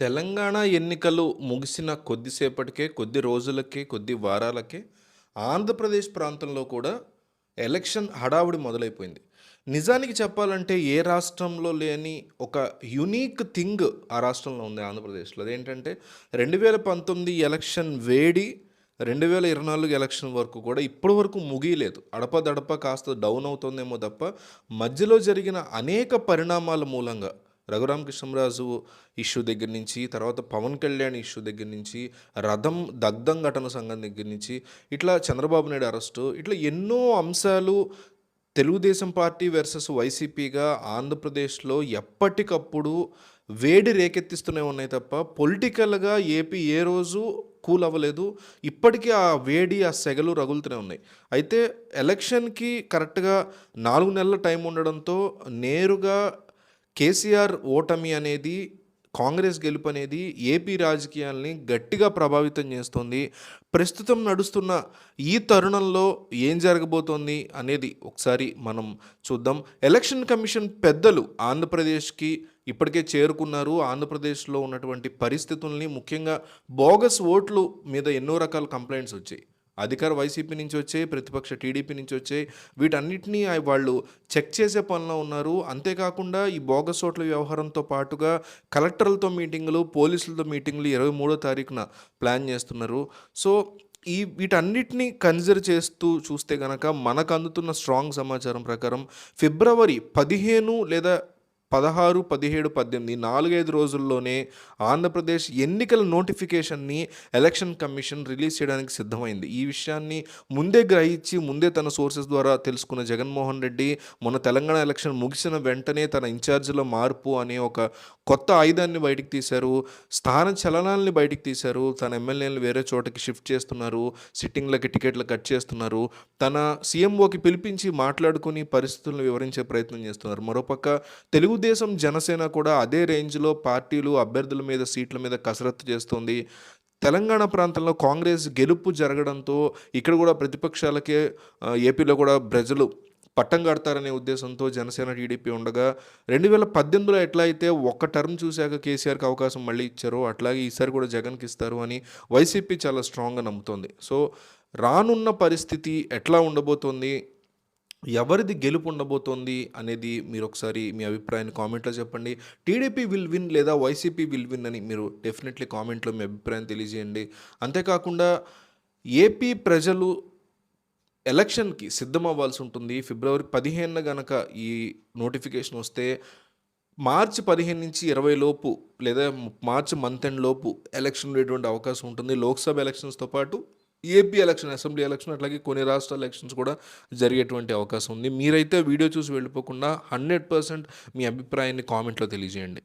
తెలంగాణ ఎన్నికలు ముగిసిన కొద్దిసేపటికే, కొద్ది రోజులకే, కొద్ది వారాలకే ఆంధ్రప్రదేశ్ ప్రాంతంలో కూడా ఎలక్షన్ హడావుడి మొదలైపోయింది. నిజానికి చెప్పాలంటే ఏ రాష్ట్రంలో లేని ఒక యునీక్ థింగ్ ఆ రాష్ట్రంలో ఉంది ఆంధ్రప్రదేశ్‌లో. అదేంటంటే 2019 ఎలక్షన్ వేడి 2024 ఎలక్షన్ వరకు కూడా ఇప్పటి వరకు ముగియలేదు. అడపాదడపా కాస్త డౌన్ అవుతోందేమో తప్ప మధ్యలో జరిగిన అనేక పరిణామాల మూలంగా రఘురామకృష్ణంరాజు ఇష్యూ దగ్గర నుంచి, తర్వాత పవన్ కళ్యాణ్ ఇష్యూ దగ్గర నుంచి, రథం దగ్ధం ఘటన సంఘం దగ్గర నుంచి, ఇట్లా చంద్రబాబు నాయుడు అరెస్టు ఇట్లా ఎన్నో అంశాలు తెలుగుదేశం పార్టీ వర్సెస్ వైసీపీగా ఆంధ్రప్రదేశ్‌లో ఎప్పటికప్పుడు వేడి రేకెత్తిస్తూనే ఉన్నాయి తప్ప పొలిటికల్‌గా ఏపీ ఏ రోజు కూల్ అవ్వలేదు. ఇప్పటికీ ఆ వేడి, ఆ సెగలు రగులుతూనే ఉన్నాయి. అయితే ఎలక్షన్‌కి కరెక్ట్‌గా నాలుగు నెలల టైం ఉండడంతో నేరుగా కేసీఆర్ ఓటమి అనేది, కాంగ్రెస్ గెలుపనేది ఏపీ రాజకీయాల్ని గట్టిగా ప్రభావితం చేస్తోంది. ప్రస్తుతం నడుస్తున్న ఈ తరుణంలో ఏం జరగబోతోంది అనేది ఒకసారి మనం చూద్దాం. ఎలక్షన్ కమిషన్ పెద్దలు ఆంధ్రప్రదేశ్‌కి ఇప్పటికే చేరుకున్నారు. ఆంధ్రప్రదేశ్‌లో ఉన్నటువంటి పరిస్థితుల్ని ముఖ్యంగా బోగస్ ఓట్లు మీద ఎన్నో రకాల కంప్లైంట్స్ వచ్చాయి. అధికార వైసీపీ నుంచి వచ్చాయి, ప్రతిపక్ష టీడీపీ నుంచి వచ్చాయి. వీటన్నిటినీ వాళ్ళు చెక్ చేసే పనిలో ఉన్నారు. అంతేకాకుండా ఈ బోగస్ ఓట్ల వ్యవహారంతో పాటుగా కలెక్టర్లతో మీటింగులు, పోలీసులతో మీటింగులు 23 తారీఖున ప్లాన్ చేస్తున్నారు. సో, ఈ వీటన్నిటిని కన్సిడర్ చేస్తూ చూస్తే కనుక మనకు అందుతున్న స్ట్రాంగ్ సమాచారం ప్రకారం ఫిబ్రవరి 15 లేదా 16, 17, 18 4, 5 రోజుల్లోనే ఆంధ్రప్రదేశ్ ఎన్నికల నోటిఫికేషన్‌ని ఎలక్షన్ కమిషన్ రిలీజ్ చేయడానికి సిద్ధమైంది. ఈ విషయాన్ని ముందే గ్రహించి, ముందే తన సోర్సెస్ ద్వారా తెలుసుకున్న జగన్మోహన్ రెడ్డి మొన్న తెలంగాణ ఎలక్షన్ ముగిసిన వెంటనే తన ఇన్ఛార్జ్‌లో మార్పు అనే ఒక కొత్త ఆయుధాన్ని బయటికి తీశారు. స్థాన చలనాల్ని బయటికి తీశారు. తన ఎమ్మెల్యేలను వేరే చోటకి షిఫ్ట్ చేస్తున్నారు. సిట్టింగ్‌లకి టికెట్లు కట్ చేస్తున్నారు. తన సీఎంఓకి పిలిపించి మాట్లాడుకుని పరిస్థితులను వివరించే ప్రయత్నం చేస్తున్నారు. మరోపక్క తెలుగు తెలుగుదేశం, జనసేన కూడా అదే రేంజ్‌లో పార్టీలు, అభ్యర్థుల మీద, సీట్ల మీద కసరత్తు చేస్తోంది. తెలంగాణ ప్రాంతంలో కాంగ్రెస్ గెలుపు జరగడంతో ఇక్కడ కూడా ప్రతిపక్షాలకే ఏపీలో కూడా ప్రజలు పట్టం కడతారనే ఉద్దేశంతో జనసేన, టీడీపీ ఉండగా 2018లో ఎట్లా అయితే ఒక్క టర్మ్ చూశాక కేసీఆర్‌కి అవకాశం మళ్ళీ ఇచ్చారో అట్లాగే ఈసారి కూడా జగన్‌కి ఇస్తారు అని వైసీపీ చాలా స్ట్రాంగ్‌గా నమ్ముతోంది. సో, రానున్న పరిస్థితి ఎట్లా ఉండబోతోంది? ఎవరిది గెలుపు ఉండబోతోంది అనేది మీరు ఒకసారి మీ అభిప్రాయాన్ని కామెంట్‌లో చెప్పండి. టీడీపీ విల్ విన్ లేదా వైసీపీ విల్ విన్ అని మీరు డెఫినెట్‌లీ కామెంట్‌లో మీ అభిప్రాయం తెలియజేయండి. అంతేకాకుండా ఏపీ ప్రజలు ఎలక్షన్‌కి సిద్ధమవ్వాల్సి ఉంటుంది. ఫిబ్రవరి 15న గనక ఈ నోటిఫికేషన్ వస్తే మార్చి 15 నుంచి 20 లోపు లేదా మార్చి మంత్ ఎండ్ లోపు ఎలక్షన్ ఉండేటువంటి అవకాశం ఉంటుంది. లోక్సభ ఎలక్షన్స్‌తో పాటు ఏపీ ఎలక్షన్, అసెంబ్లీ ఎలక్షన్ అట్లాగే కొన్ని రాష్ట్ర ఎలక్షన్స్ కూడా జరిగేటువంటి అవకాశం ఉంది. మీరైతే వీడియో చూసి వెళ్ళిపోకుండా 100% మీ అభిప్రాయాన్ని కామెంట్‌లో తెలియజేయండి.